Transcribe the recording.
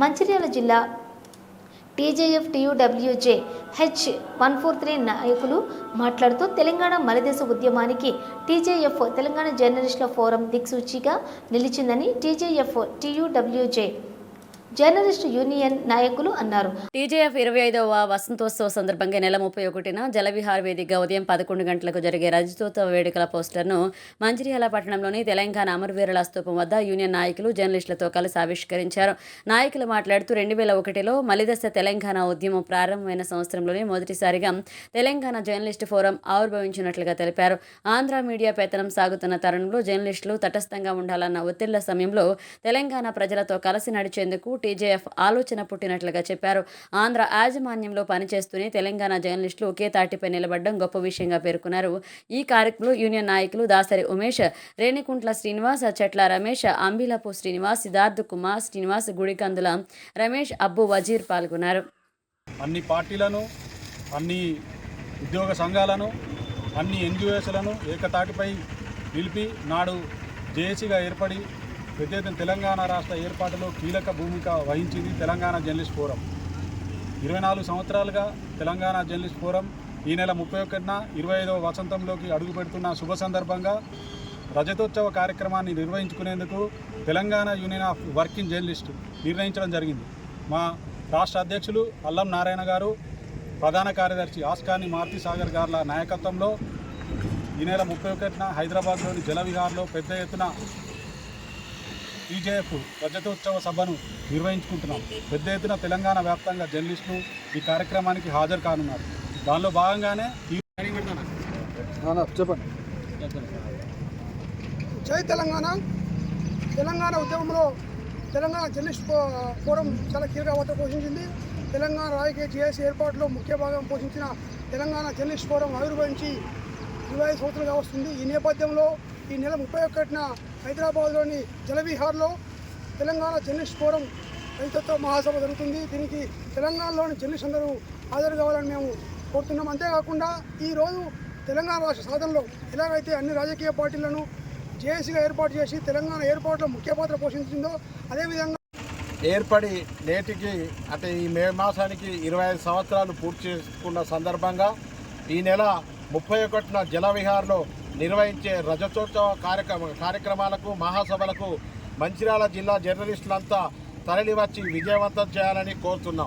మంచిర్యాల జిల్లా TJF TUWJ H one four three నాయకులు మాట్లాడుతూ తెలంగాణ మలదేశ ఉద్యమానికి టీజేఎఫ్ తెలంగాణ జర్నలిస్టుల ఫోరం దిక్సూచిగా నిలిచిందని టీజేఎఫ్ టీయూడబ్ల్యూజే జర్నలిస్టు యూనియన్ నాయకులు అన్నారు. టీజేఎఫ్ ఇరవై ఐదవ వసంతోత్సవ సందర్భంగా నెల ముప్పై ఒకటిన జలవిహార్ వేదికగా ఉదయం పదకొండు గంటలకు జరిగే రజతోత్సవ వేడుకల పోస్టర్ను మంచిర్యాల పట్టణంలోని తెలంగాణ అమరవీరుల స్తూపం వద్ద యూనియన్ నాయకులు జర్నలిస్టులతో కలిసి ఆవిష్కరించారు. నాయకులు మాట్లాడుతూ రెండు వేల ఒకటిలో మలిదశ తెలంగాణ ఉద్యమం ప్రారంభమైన సంవత్సరంలోనే మొదటిసారిగా తెలంగాణ జర్నలిస్టు ఫోరం ఆవిర్భవించినట్లుగా తెలిపారు. ఆంధ్ర మీడియా పెత్తనం సాగుతున్న తరుణంలో జర్నలిస్టులు తటస్థంగా ఉండాలన్న ఒత్తిళ్ళ సమయంలో తెలంగాణ ప్రజలతో కలిసి నడిచేందుకు టీజేఎఫ్ ఆలోచన పుట్టినట్లుగా చెప్పారు. ఆంధ్ర యాజమాన్యంలో పనిచేస్తూనే తెలంగాణ జర్నలిస్టులు ఒకే తాటిపై నిలబడడం గొప్ప విషయంగా పేర్కొన్నారు. ఈ కార్యక్రమంలో యూనియన్ నాయకులు దాసరి ఉమేష్ రేణికుంట్ల శ్రీనివాస్ చెట్ల రమేష్ అంబిలపు శ్రీనివాస్ సిద్ధార్థ్ కుమార్ శ్రీనివాస్ గుడికందుల రమేష్ అబ్బు వజీర్ పాల్గొన్నారు. అన్ని పార్టీలను అన్ని ఉద్యోగ సంఘాలను అన్ని ఎన్జిఓస్లను ఏకతాటిపై నిలిపి నాడు జేఏసీగా ఏర్పడి పెద్ద తెలంగాణ రాష్ట్ర ఏర్పాటులో కీలక భూమిక వహించింది తెలంగాణ జర్నలిస్ట్ ఫోరం. ఇరవై నాలుగు సంవత్సరాలుగా తెలంగాణ జర్నలిస్ట్ ఫోరం ఈ నెల ముప్పై ఒకటిన ఇరవై ఐదవ వసంతంలోకి అడుగు పెడుతున్న శుభ సందర్భంగా రజతోత్సవ కార్యక్రమాన్ని నిర్వహించుకునేందుకు Telangana union of working journalist నిర్ణయించడం జరిగింది. మా రాష్ట్ర అధ్యక్షులు అల్లం నారాయణ గారు ప్రధాన కార్యదర్శి ఆస్కాని మారుతి సాగర్ గార్ల నాయకత్వంలో ఈ నెల ముప్పై ఒకటిన హైదరాబాద్లోని జలవిహార్లో పెద్ద ఎత్తున టీజేఎఫ్ రజతోత్సవ సభను నిర్వహించుకుంటున్నాం. పెద్ద ఎత్తున తెలంగాణ వ్యాప్తంగా జర్నలిస్టులు ఈ కార్యక్రమానికి హాజరు కానున్నారు. దానిలో భాగంగానే ఈ చెప్పండి. జై తెలంగాణ. తెలంగాణ ఉద్యమంలో తెలంగాణ జర్నలిస్ట్ ఫోరం చాలా కీలక పాత్ర పోషించింది. తెలంగాణ రాజకీయ జేఏసీ ఏర్పాటులో ముఖ్య భాగం పోషించిన తెలంగాణ జర్నలిస్ట్ ఫోరం ఆవిర్భవించి ఇరవై ఐదు సంవత్సరాలుగా వస్తుంది. ఈ నేపథ్యంలో ఈ నెల ముప్పై ఒకటిన హైదరాబాద్లోని జలవిహార్లో తెలంగాణ జర్నలిస్ట్ ఫోరం రైతుత్వ మహాసభ జరుగుతుంది. దీనికి తెలంగాణలోని జర్నలిస్ట్ అందరూ హాజరు కావాలని మేము కోరుతున్నాం. అంతేకాకుండా ఈరోజు తెలంగాణ రాష్ట్ర సాధనలో ఎలాగైతే అన్ని రాజకీయ పార్టీలను జేఏసీగా ఏర్పాటు చేసి తెలంగాణ ఏర్పాటులో ముఖ్య పాత్ర పోషించిందో అదేవిధంగా ఏర్పడి నేటికి అంటే ఈ మే మాసానికి ఇరవై ఐదు సంవత్సరాలు పూర్తి చేసుకున్న సందర్భంగా ఈ నెల ముప్పై ఒకటిన జలవిహార్లో నిర్వహించే రజతోత్సవ కార్యక్రమ కార్యక్రమాలకు మహాసభలకు మంచిర్యాల జిల్లా జర్నలిస్టులంతా తరలివచ్చి విజయవంతం చేయాలని కోరుతున్నాం.